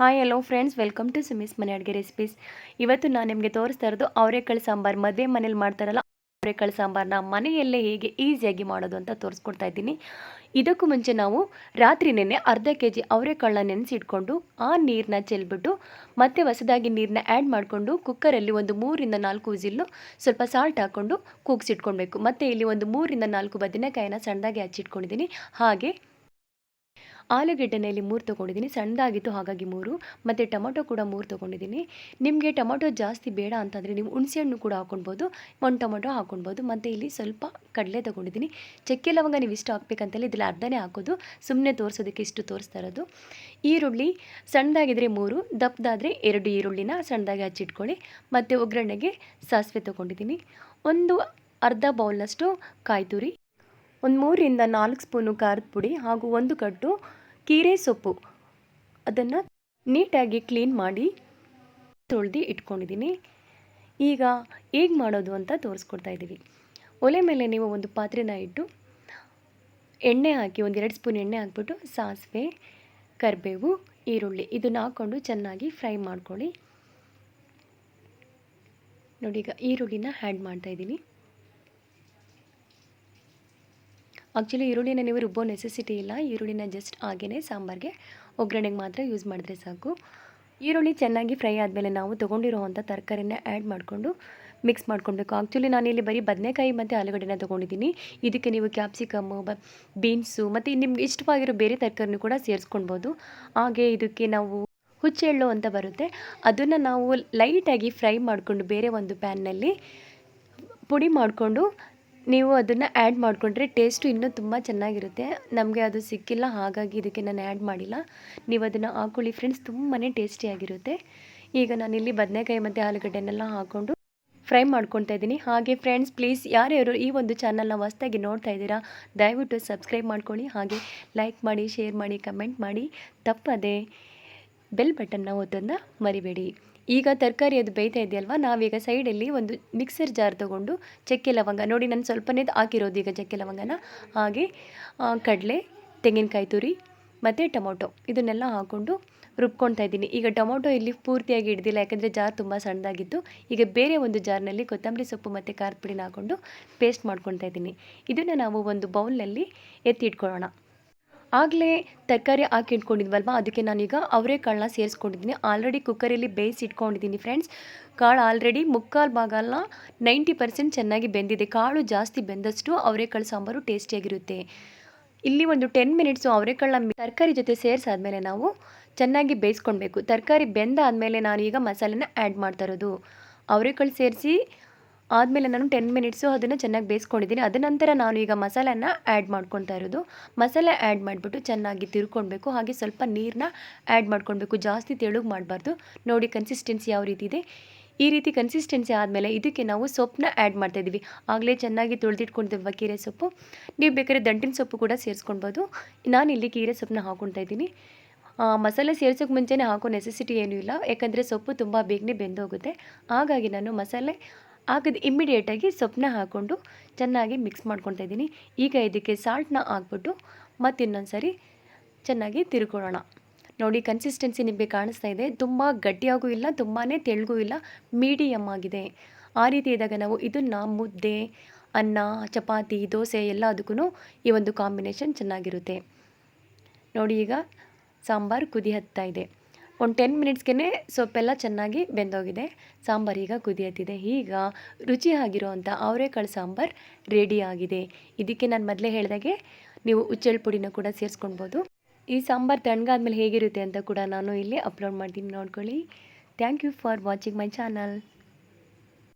Hi hello friends welcome to Sumi's ಮನೆ ಅಡುಗೆ recipes ಇವತ್ತು ನಾನು ನಿಮಗೆ ತೋರಿಸ್ತಾ ಇರೋದು ಅವರೆಕಾಳು ಸಾಂಬಾರು ಮದುವೆ ಮನೇಲಿ ಮಾಡ್ತಾರಲ್ಲ ಅವರೆಕಾಳು ಸಾಂಬಾರನ್ನ ಮನೆಯಲ್ಲೇ ಹೇಗೆ ಈಸಿಯಾಗಿ ಮಾಡೋದು ಅಂತ ತೋರಿಸ್ಕೊಡ್ತಾ ಇದ್ದೀನಿ ಇದಕ್ಕೂ ಮುಂಚೆ ನಾವು ರಾತ್ರಿ ನೆನೆ ಅರ್ಧ ಕೆ ಜಿ ಅವರೆಕಾಳನ್ನ ನೆನೆಸಿಟ್ಕೊಂಡು ಆ ನೀರನ್ನ ಚೆಲ್ಬಿಟ್ಟು ಮತ್ತೆ ಹೊಸದಾಗಿ ನೀರನ್ನ ಆ್ಯಡ್ ಮಾಡಿಕೊಂಡು ಕುಕ್ಕರಲ್ಲಿ ಒಂದು ಮೂರಿಂದ ನಾಲ್ಕು ಉಜಿಲ್ಲು ಸ್ವಲ್ಪ ಸಾಲ್ಟ್ ಹಾಕ್ಕೊಂಡು ಕೂಗಿಸಿಟ್ಕೊಳ್ಬೇಕು ಮತ್ತು ಇಲ್ಲಿ ಒಂದು ಮೂರಿಂದ ನಾಲ್ಕು ಬದನೆಕಾಯಿನ ಸಣ್ಣದಾಗಿ ಹಚ್ಚಿಟ್ಕೊಂಡಿದ್ದೀನಿ ಹಾಗೆ ಆಲೂಗೆಡ್ಡೆನಲ್ಲಿ ಮೂರು ತೊಗೊಂಡಿದ್ದೀನಿ. ಸಣ್ಣದಾಗಿತ್ತು, ಹಾಗಾಗಿ ಮೂರು. ಮತ್ತು ಟೊಮೊಟೊ ಕೂಡ ಮೂರು ತೊಗೊಂಡಿದ್ದೀನಿ. ನಿಮಗೆ ಟೊಮೊಟೊ ಜಾಸ್ತಿ ಬೇಡ ಅಂತಂದರೆ ನೀವು ಹುಣಸೆಹಣ್ಣು ಕೂಡ ಹಾಕ್ಕೊಳ್ಬೋದು ಒಂದು ಟೊಮೊಟೊ ಹಾಕ್ಕೊಳ್ಬೋದು ಮತ್ತು ಇಲ್ಲಿ ಸ್ವಲ್ಪ ಕಡಲೆ ತೊಗೊಂಡಿದ್ದೀನಿ. ಚಕ್ಕೆ ಲವಂಗ ನೀವು ಇಷ್ಟು ಹಾಕ್ಬೇಕಂತೇಳಿ ಇದರಲ್ಲಿ ಅರ್ಧನೇ ಹಾಕೋದು. ಸುಮ್ಮನೆ ತೋರಿಸೋದಕ್ಕೆ ಇಷ್ಟು ತೋರಿಸ್ತಾ ಇರೋದು. ಈರುಳ್ಳಿ ಸಣ್ಣದಾಗಿದ್ದರೆ ಮೂರು, ದಪ್ಪದಾದರೆ ಎರಡು ಈರುಳ್ಳಿನ ಸಣ್ಣದಾಗಿ ಹಚ್ಚಿಟ್ಕೊಳ್ಳಿ. ಮತ್ತು ಒಗ್ಗರಣೆಗೆ ಸಾಸಿವೆ ತೊಗೊಂಡಿದ್ದೀನಿ. ಒಂದು ಅರ್ಧ ಬೌಲ್ನಷ್ಟು ಕಾಯಿ ತುರಿ ಒಂದು ಮೂರಿಂದ ನಾಲ್ಕು ಸ್ಪೂನು ಖಾರದ ಪುಡಿ ಹಾಗೂ ಒಂದು ಕಟ್ಟು ಕೀರೆ ಸೊಪ್ಪು. ಅದನ್ನು ನೀಟಾಗಿ ಕ್ಲೀನ್ ಮಾಡಿ ತೊಳೆದು ಇಟ್ಕೊಂಡಿದ್ದೀನಿ ಈಗ ಹೇಗೆ ಮಾಡೋದು ಅಂತ ತೋರಿಸ್ಕೊಡ್ತಾ ಇದ್ದೀವಿ ಒಲೆ ಮೇಲೆ ನೀವು ಒಂದು ಪಾತ್ರೆನ ಇಟ್ಟು ಎಣ್ಣೆ ಹಾಕಿ ಒಂದು ಎರಡು ಸ್ಪೂನ್ ಎಣ್ಣೆ ಹಾಕ್ಬಿಟ್ಟು ಸಾಸಿವೆ, ಕರಿಬೇವು, ಈರುಳ್ಳಿ ಇದನ್ನು ಹಾಕ್ಕೊಂಡು ಚೆನ್ನಾಗಿ ಫ್ರೈ ಮಾಡ್ಕೊಳ್ಳಿ. ನೋಡಿ ಈಗ ಈರುಳ್ಳಿನ ಆ್ಯಡ್ ಮಾಡ್ತಾಯಿದ್ದೀನಿ ಆ್ಯಕ್ಚುಲಿ ಈರುಳ್ಳಿನ ನೀವು ರುಬ್ಬೋ ನೆಸೆಸಿಟಿ ಇಲ್ಲ. ಈರುಳ್ಳಿನ ಜಸ್ಟ್ ಹಾಗೇ ಸಾಂಬಾರಿಗೆ ಒಗ್ಗರಣೆಗೆ ಮಾತ್ರ ಯೂಸ್ ಮಾಡಿದ್ರೆ ಸಾಕು. ಈರುಳ್ಳಿ ಚೆನ್ನಾಗಿ ಫ್ರೈ ಆದಮೇಲೆ ನಾವು ತೊಗೊಂಡಿರುವಂಥ ತರಕಾರಿನ ಆ್ಯಡ್ ಮಾಡಿಕೊಂಡು ಮಿಕ್ಸ್ ಮಾಡ್ಕೊಳ್ಬೇಕು. ಆ್ಯಕ್ಚುಲಿ ನಾನಿಲ್ಲಿ ಬರೀ ಬದನೆಕಾಯಿ ಮತ್ತು ಆಲೂಗಡ್ಡೆನ ತೊಗೊಂಡಿದ್ದೀನಿ. ಇದಕ್ಕೆ ನೀವು ಕ್ಯಾಪ್ಸಿಕಮ್ಮು ಬ ಬೀನ್ಸು ಮತ್ತು ನಿಮ್ಗೆ ಇಷ್ಟವಾಗಿರೋ ಬೇರೆ ತರಕಾರಿನೂ ಕೂಡ ಸೇರಿಸ್ಕೊಳ್ಬೋದು. ಹಾಗೆ ಇದಕ್ಕೆ ನಾವು ಹುಚ್ಚೆಳ್ಳು ಅಂತ ಬರುತ್ತೆ. ಅದನ್ನು ನಾವು ಲೈಟಾಗಿ ಫ್ರೈ ಮಾಡಿಕೊಂಡು ಬೇರೆ ಒಂದು ಪ್ಯಾನ್ನಲ್ಲಿ ಪುಡಿ ಮಾಡಿಕೊಂಡು ನೀವು ಅದನ್ನು ಆ್ಯಡ್ ಮಾಡಿಕೊಂಡ್ರೆ ಟೇಸ್ಟು ಇನ್ನೂ ತುಂಬ ಚೆನ್ನಾಗಿರುತ್ತೆ. ನಮಗೆ ಅದು ಸಿಕ್ಕಿಲ್ಲ, ಹಾಗಾಗಿ ಇದಕ್ಕೆ ನಾನು ಆ್ಯಡ್ ಮಾಡಿಲ್ಲ. ನೀವು ಅದನ್ನು ಹಾಕೊಳ್ಳಿ ಫ್ರೆಂಡ್ಸ್ ತುಂಬಾ ಟೇಸ್ಟಿಯಾಗಿರುತ್ತೆ ಈಗ ನಾನಿಲ್ಲಿ ಬದನೆಕಾಯಿ ಮತ್ತು ಆಲೂಗಡ್ಡೆನೆಲ್ಲ ಹಾಕ್ಕೊಂಡು ಫ್ರೈ ಮಾಡ್ಕೊತಾ ಇದ್ದೀನಿ. ಹಾಗೆ ಫ್ರೆಂಡ್ಸ್ ಪ್ಲೀಸ್ ಯಾರ್ಯಾರು ಈ ಒಂದು ಚಾನಲ್ನ ಹೊಸ್ದಾಗಿ ನೋಡ್ತಾ ಇದ್ದೀರಾ, ದಯವಿಟ್ಟು ಸಬ್ಸ್ಕ್ರೈಬ್ ಮಾಡ್ಕೊಳ್ಳಿ. ಹಾಗೆ ಲೈಕ್ ಮಾಡಿ ಶೇರ್ ಮಾಡಿ ಕಮೆಂಟ್ ಮಾಡಿ. ತಪ್ಪದೆ ಬೆಲ್ ಬಟನ್ನ ಒತ್ತೋದನ್ನ ಮರಿಬೇಡಿ. ಈಗ ತರಕಾರಿ ಅದು ಬೇಯ್ತಾ ಇದೆಯಲ್ವ? ನಾವೀಗ ಸೈಡಲ್ಲಿ ಒಂದು ಮಿಕ್ಸರ್ ಜಾರ್ ತೊಗೊಂಡು ಚಕ್ಕೆ ಲವಂಗ, ನೋಡಿ ನಾನು ಸ್ವಲ್ಪನೇ ಹಾಕಿರೋದು ಈಗ ಚಕ್ಕೆ ಲವಂಗನ. ಹಾಗೆ ಕಡಲೆ, ತೆಂಗಿನಕಾಯಿ ತುರಿ ಮತ್ತು ಟೊಮೊಟೊ ಇದನ್ನೆಲ್ಲ ಹಾಕ್ಕೊಂಡು ರುಬ್ಕೊಳ್ತಾ ಇದ್ದೀನಿ. ಈಗ ಟೊಮೊಟೊ ಇಲ್ಲಿ ಪೂರ್ತಿಯಾಗಿ ಹಿಡ್ದಿಲ್ಲ, ಯಾಕಂದರೆ ಜಾರ್ ತುಂಬ ಸಣ್ಣದಾಗಿತ್ತು. ಈಗ ಬೇರೆ ಒಂದು ಜಾರ್ನಲ್ಲಿ ಕೊತ್ತಂಬರಿ ಸೊಪ್ಪು ಮತ್ತು ಖಾರದ ಪುಡಿನ ಹಾಕ್ಕೊಂಡು ಪೇಸ್ಟ್ ಮಾಡ್ಕೊಳ್ತಾ ಇದ್ದೀನಿ. ಇದನ್ನು ನಾವು ಒಂದು ಬೌಲ್ನಲ್ಲಿ ಎತ್ತಿಟ್ಕೊಳ್ಳೋಣ ಆಗಲೇ ತರಕಾರಿ ಹಾಕಿ ಇಟ್ಕೊಂಡಿದ್ವಲ್ವ? ಅದಕ್ಕೆ ನಾನೀಗ ಅವರೆಕಾಳನ್ನ ಸೇರಿಸ್ಕೊಂಡಿದ್ದೀನಿ. ಆಲ್ರೆಡಿ ಕುಕ್ಕರಲ್ಲಿ ಬೇಯಿಸಿ ಇಟ್ಕೊಂಡಿದ್ದೀನಿ ಫ್ರೆಂಡ್ಸ್ ಕಾಳು ಆಲ್ರೆಡಿ ಮುಕ್ಕಾಲು ಭಾಗ ಅಲ್ಲ ನೈಂಟಿ ಪರ್ಸೆಂಟ್ ಚೆನ್ನಾಗಿ ಬೆಂದಿದೆ. ಕಾಳು ಜಾಸ್ತಿ ಬೆಂದಷ್ಟು ಅವರೆಕಾಳು ಸಾಂಬಾರು ಟೇಸ್ಟಿಯಾಗಿರುತ್ತೆ ಇಲ್ಲಿ ಒಂದು ಟೆನ್ ಮಿನಿಟ್ಸು ಅವರೆಕಾಳನ್ನ ತರಕಾರಿ ಜೊತೆ ಸೇರಿಸಾದ್ಮೇಲೆ ನಾವು ಚೆನ್ನಾಗಿ ಬೇಯಿಸ್ಕೊಳ್ಬೇಕು. ತರಕಾರಿ ಬೆಂದಾದಮೇಲೆ ಈಗ ಮಸಾಲೆನ ಆ್ಯಡ್ ಮಾಡ್ತಾ ಇರೋದು. ಅವರೆಕಾಳು ಸೇರಿಸಿ ಆದಮೇಲೆ ನಾನು ಟೆನ್ ಮಿನಿಟ್ಸು ಅದನ್ನು ಚೆನ್ನಾಗಿ ಬೇಯಿಸ್ಕೊಂಡಿದ್ದೀನಿ. ಅದ ನಂತರ ನಾನು ಈಗ ಮಸಾಲೆನ ಆ್ಯಡ್ ಮಾಡ್ಕೊತಾ ಇರೋದು. ಮಸಾಲೆ ಆ್ಯಡ್ ಮಾಡಿಬಿಟ್ಟು ಚೆನ್ನಾಗಿ ತಿರ್ಕೊಳ್ಬೇಕು. ಹಾಗೆ ಸ್ವಲ್ಪ ನೀರನ್ನ ಆ್ಯಡ್ ಮಾಡ್ಕೊಳ್ಬೇಕು. ಜಾಸ್ತಿ ತೆಳುಗೆ ಮಾಡಬಾರ್ದು. ನೋಡಿ ಕನ್ಸಿಸ್ಟೆನ್ಸಿ ಯಾವ ರೀತಿ ಇದೆ. ಈ ರೀತಿ ಕನ್ಸಿಸ್ಟೆನ್ಸಿ ಆದಮೇಲೆ ಇದಕ್ಕೆ ನಾವು ಸೊಪ್ಪನ್ನ ಆ್ಯಡ್ ಮಾಡ್ತಾಯಿದ್ದೀವಿ ಆಗಲೇ ಚೆನ್ನಾಗಿ ತೊಳೆದಿಟ್ಕೊಂಡಿದ್ವ ಕೀರೆ ಸೊಪ್ಪು? ನೀವು ಬೇಕಾದ್ರೆ ದಂಟಿನ ಸೊಪ್ಪು ಕೂಡ ಸೇರಿಸ್ಕೊಳ್ಬೋದು. ಇಲ್ಲಿ ಕೀರೆ ಸೊಪ್ಪನ್ನ ಹಾಕ್ಕೊಳ್ತಾ ಇದ್ದೀನಿ. ಮಸಾಲೆ ಸೇರಿಸೋಕ್ಕೆ ಮುಂಚೆನೇ ಹಾಕೋ ನೆಸೆಸಿಟಿ ಏನೂ ಇಲ್ಲ. ಯಾಕಂದರೆ ಸೊಪ್ಪು ತುಂಬ ಬೇಗನೆ ಬೆಂದೋಗುತ್ತೆ. ಹಾಗಾಗಿ ನಾನು ಮಸಾಲೆ ಹಾಕಿದ ಇಮ್ಮಿಡಿಯೇಟಾಗಿ ಸೊಪ್ಪನ್ನ ಹಾಕ್ಕೊಂಡು ಚೆನ್ನಾಗಿ ಮಿಕ್ಸ್ ಮಾಡ್ಕೊತಾ ಇದ್ದೀನಿ. ಈಗ ಇದಕ್ಕೆ ಸಾಲ್ಟ್ನ ಹಾಕ್ಬಿಟ್ಟು ಮತ್ತು ಇನ್ನೊಂದು ಸರಿ ಚೆನ್ನಾಗಿ ತಿರ್ಕೊಳ್ಳೋಣ. ನೋಡಿ ಕನ್ಸಿಸ್ಟೆನ್ಸಿ ನಿಮಗೆ ಕಾಣಿಸ್ತಾ ಇದೆ. ತುಂಬ ಗಟ್ಟಿಯಾಗೂ ಇಲ್ಲ ತುಂಬಾ ತೆಳ್ಳಗೂ ಇಲ್ಲ ಮೀಡಿಯಮ್ ಆಗಿದೆ. ಆ ರೀತಿ ಇದ್ದಾಗ ನಾವು ಇದನ್ನು ಮುದ್ದೆ, ಅನ್ನ, ಚಪಾತಿ, ದೋಸೆ ಎಲ್ಲದಕ್ಕೂ ಈ ಒಂದು ಕಾಂಬಿನೇಷನ್ ಚೆನ್ನಾಗಿರುತ್ತೆ. ನೋಡಿ ಈಗ ಸಾಂಬಾರು ಕುದಿ ಹತ್ತಾ ಇದೆ. ಒಂದು ಟೆನ್ ಮಿನಿಟ್ಸ್ಗೆ ಸೊಪ್ಪೆಲ್ಲ ಚೆನ್ನಾಗಿ ಬೆಂದೋಗಿದೆ. ಸಾಂಬಾರು ಈಗ ಕುದಿಯತ್ತಿದೆ. ಈಗ ರುಚಿಯಾಗಿರುವಂಥ ಅವರೆಕಾಳು ಸಾಂಬಾರು ರೆಡಿ ಆಗಿದೆ. ಇದಕ್ಕೆ ನಾನು ಮೊದಲೇ ಹೇಳಿದಾಗೆ ನೀವು ಉಚ್ಚೆಳ್ಳು ಪುಡಿನ ಕೂಡ ಸೇರಿಸ್ಕೊಳ್ಬೋದು ಈ ಸಾಂಬಾರು ತಣ್ಣಗಾದ್ಮೇಲೆ ಹೇಗಿರುತ್ತೆ ಅಂತ ಕೂಡ ನಾನು ಇಲ್ಲಿ ಅಪ್ಲೋಡ್ ಮಾಡ್ತೀನಿ. ನೋಡ್ಕೊಳ್ಳಿ. Thank you for watching my channel